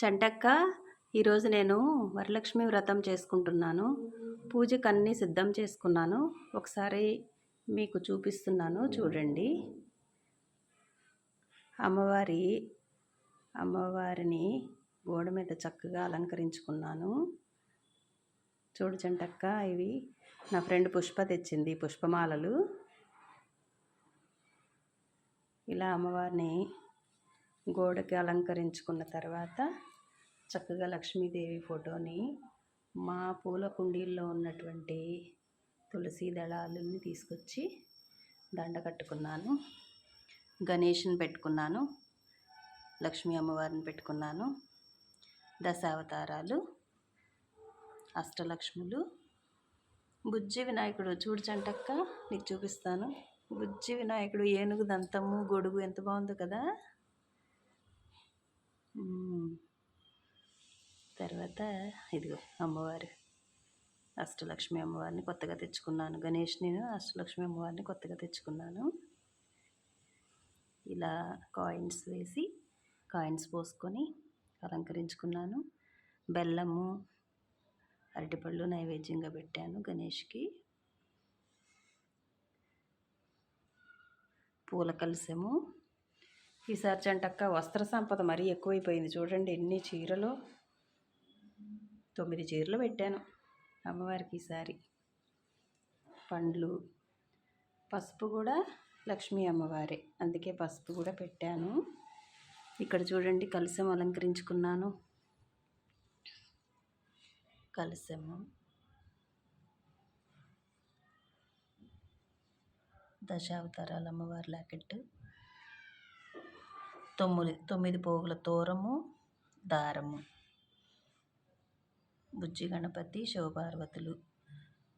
చంటక్క ఈరోజు నేను వరలక్ష్మి వ్రతం చేసుకుంటున్నాను. పూజకు అన్నీ సిద్ధం చేసుకున్నాను. ఒకసారి మీకు చూపిస్తున్నాను చూడండి. అమ్మవారి అమ్మవారిని గోడ మీద చక్కగా అలంకరించుకున్నాను. చూడు చంటక్క ఇవి నా ఫ్రెండ్ పుష్ప తెచ్చింది పుష్పమాలలు. ఇలా అమ్మవారిని గోడకి అలంకరించుకున్న తర్వాత చక్కగా లక్ష్మీదేవి ఫోటోని మా పూల కుండీల్లో ఉన్నటువంటి తులసి దళాలని తీసుకొచ్చి దండ కట్టుకున్నాను. గణేష్ని పెట్టుకున్నాను. లక్ష్మీ అమ్మవారిని పెట్టుకున్నాను. దశావతారాలు అష్టలక్ష్ములు బుజ్జి వినాయకుడు. చూడు చంటక్క నీకు చూపిస్తాను. బుజ్జి వినాయకుడు ఏనుగు దంతము గొడుగు ఎంత బాగుందో కదా? తర్వాత ఇదిగో అమ్మవారు అష్టలక్ష్మి అమ్మవారిని కొత్తగా తెచ్చుకున్నాను. గణేష్ నేను అష్టలక్ష్మి అమ్మవారిని కొత్తగా తెచ్చుకున్నాను. ఇలా కాయిన్స్ వేసి కాయిన్స్ పోసుకొని అలంకరించుకున్నాను. బెల్లము అరటిపళ్ళు నైవేద్యంగా పెట్టాను గణేష్కి. పూల కలసము ఈసారి చంటక్క వస్త్ర సంపద మరీ ఎక్కువైపోయింది. చూడండి ఎన్ని చీరలు. తొమ్మిది చీరలు పెట్టాను అమ్మవారికి ఈసారి పండ్లు పసుపు కూడా లక్ష్మీ అమ్మవారే. అందుకే పసుపు కూడా పెట్టాను. ఇక్కడ చూడండి కలశం అలంకరించుకున్నాను. కలశము దశావతారాల అమ్మవారి లాకెట్ తొమ్మిది తొమ్మిది పోగుల తోరము దారము. బుజ్జి గణపతి శివపార్వతులు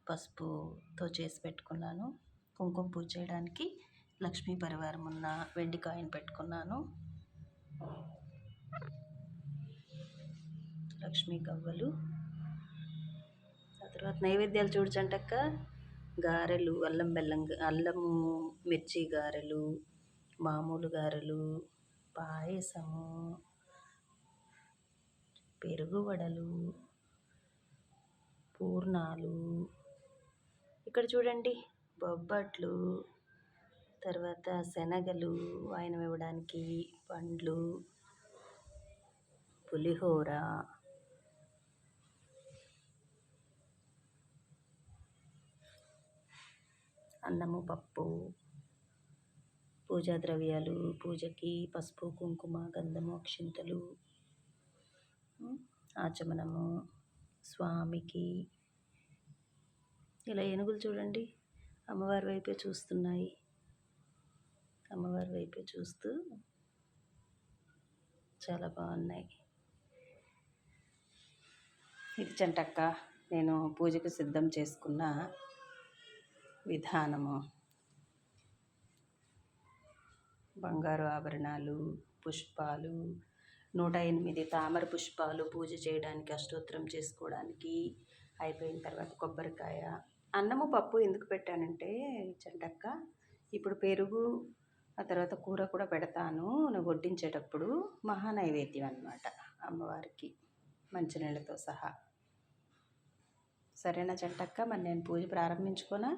పసుపుతో చేసి పెట్టుకున్నాను. కుంకుమ పూజ చేయడానికి లక్ష్మీ పరివారం ఉన్న వెండి కాయిన్ పెట్టుకున్నాను. లక్ష్మీ గవ్వలు. ఆ తర్వాత నైవేద్యాలు చూడచంటక్క గారెలు అల్లం బెల్లం అల్లము మిర్చి గారెలు మామూలు గారెలు పాయసము పెరుగువడలు పూర్ణాలు. ఇక్కడ చూడండి బొబ్బట్లు తర్వాత శనగలు ఆయన ఇవ్వడానికి పండ్లు పులిహోర. అన్నము పప్పు. పూజా ద్రవ్యాలు పూజకి పసుపు కుంకుమ గంధము అక్షింతలు ఆచమనము స్వామికి. ఇలా ఏనుగులు చూడండి. అమ్మవారి వైపే చూస్తున్నాయి. అమ్మవారి వైపే చూస్తూ చాలా బాగున్నాయి. ఇది చంటక్క. నేను పూజకు సిద్ధం చేసుకున్న విధానము. బంగారు ఆభరణాలు పుష్పాలు నూట ఎనిమిది తామర పుష్పాలు పూజ చేయడానికి అష్టోత్తరం చేసుకోవడానికి అయిపోయిన తర్వాత కొబ్బరికాయ అన్నము పప్పు ఎందుకు పెట్టానంటే చెడ్డక్క ఇప్పుడు పెరుగు ఆ తర్వాత కూర కూడా పెడతాను. నువ్వు వడ్డించేటప్పుడు మహా నైవేద్యం అన్నమాట అమ్మవారికి మంచినీళ్ళతో సహా. సరేనా చెట్టక్క మరి నేను పూజ ప్రారంభించుకోనా?